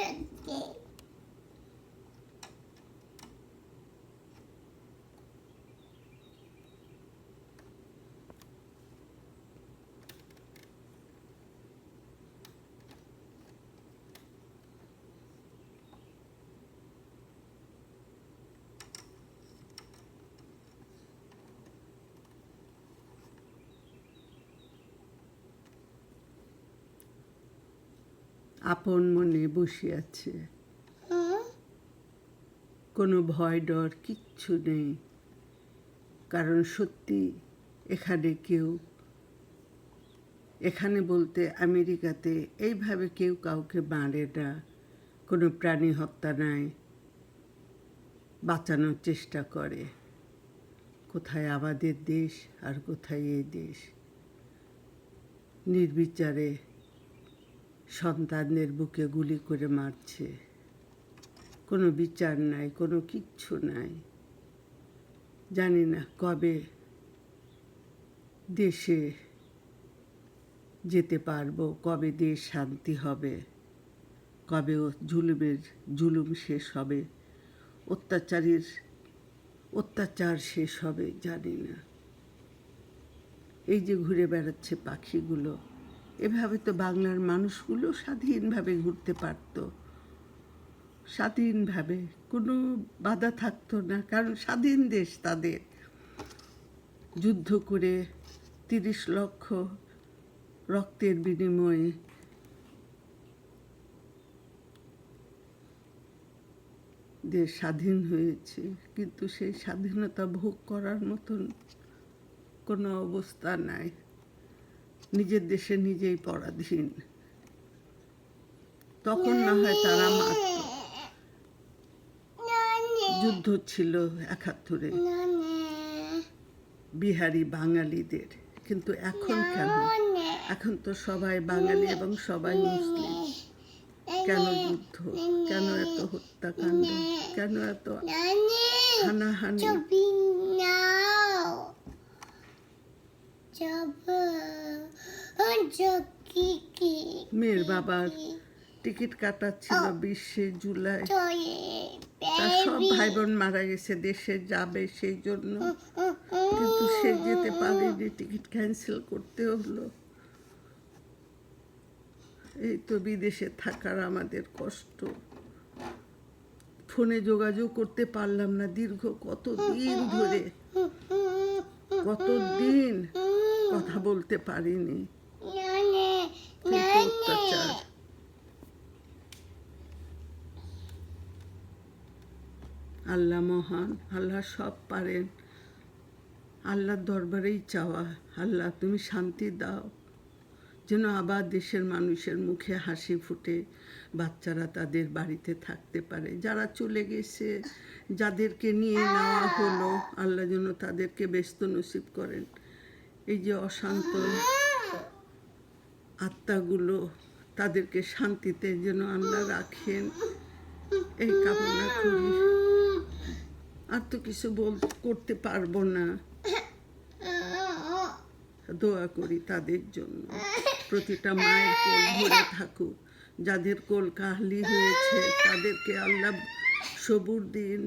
সত্যি আপন মনে বসে আছে। কোনো ভয় ডর কিচ্ছু নেই। কারণ সত্যি এখানে কেউ, এখানে বলতে আমেরিকাতে এইভাবে কেউ কাউকে মারে না। কোনো প্রাণী হত্যা নাই। বাঁচানোর চেষ্টা করে। কোথায় আমাদের দেশ আর কোথায় এই দেশ? নির্বিচারে সন্তানদের বুকে গুলি করে মারছে। কোনো বিচার নাই, কোনো কিচ্ছু নাই। জানি না কবে দেশে যেতে পারব, কবে দেশ শান্তি হবে, কবে ও জুলুমের, জুলুম শেষ হবে, অত্যাচারীর অত্যাচার শেষ হবে, জানি না। এই যে ঘুরে বেড়াচ্ছে পাখিগুলো এভাবে তো বাংলার মানুষগুলো স্বাধীনভাবে ঘুরতে পারতো। স্বাধীনভাবে, কোনো বাধা থাকতো না, কারণ স্বাধীন দেশ তাদের। যুদ্ধ করে তিরিশ লক্ষ রক্তের বিনিময়ে দেশ স্বাধীন হয়েছে। কিন্তু সেই স্বাধীনতা ভোগ করার মতন কোনো অবস্থা নাই। নিজের দেশে নিজেই পরাধীন। তখন না হয় তারা মারত। যুদ্ধ ছিল একাত্তরে। বিহারি বাঙালিদের। কিন্তু এখন কেন? এখন তো সবাই বাঙালি এবং সবাই মুসলিম। কেন যুদ্ধ? কেন এত হত্যাকাণ্ড? কেন এত হানাহানি? মেয়ের বাবার টিকিট কাটা ছিল বিশে জুলাই তার সব ভাই বোন মারা গেছে দেশে যাবে সেই জন্য কিন্তু সে যেতে পারেনি টিকিট ক্যান্সেল করতে হলো এই তো বিদেশে থাকার আমাদের কষ্ট ফোনে যোগাযোগ করতে পারলাম না দীর্ঘ কত দিন ধরে কত দিন কথা বলতে পারিনি। অত্যাচার? আল্লাহ মহান আল্লাহ সব পারেন। আল্লাহর দরবারেই চাওয়া। আল্লাহ তুমি শান্তি দাও। যেন আবার দেশের মানুষের মুখে হাসি ফুটে। বাচ্চারা তাদের বাড়িতে থাকতে পারে। যারা চলে গেছে যাদেরকে নিয়ে নেওয়া হলো আল্লাহ যেন তাদেরকে ব্যস্ত নসিব করেন। এই যে অশান্ত আত্মাগুলো তাদেরকে শান্তিতে যেন আল্লাহ রাখেন, এই কামনা করি। আর তো কিছু বল, করতে পারব না। দোয়া করি তাদের জন্য। প্রতিটা মায়ের কোল ভরে থাকুক। যাদের কোল কাহলি হয়েছে, তাদেরকে আল্লাহ সবুর দিন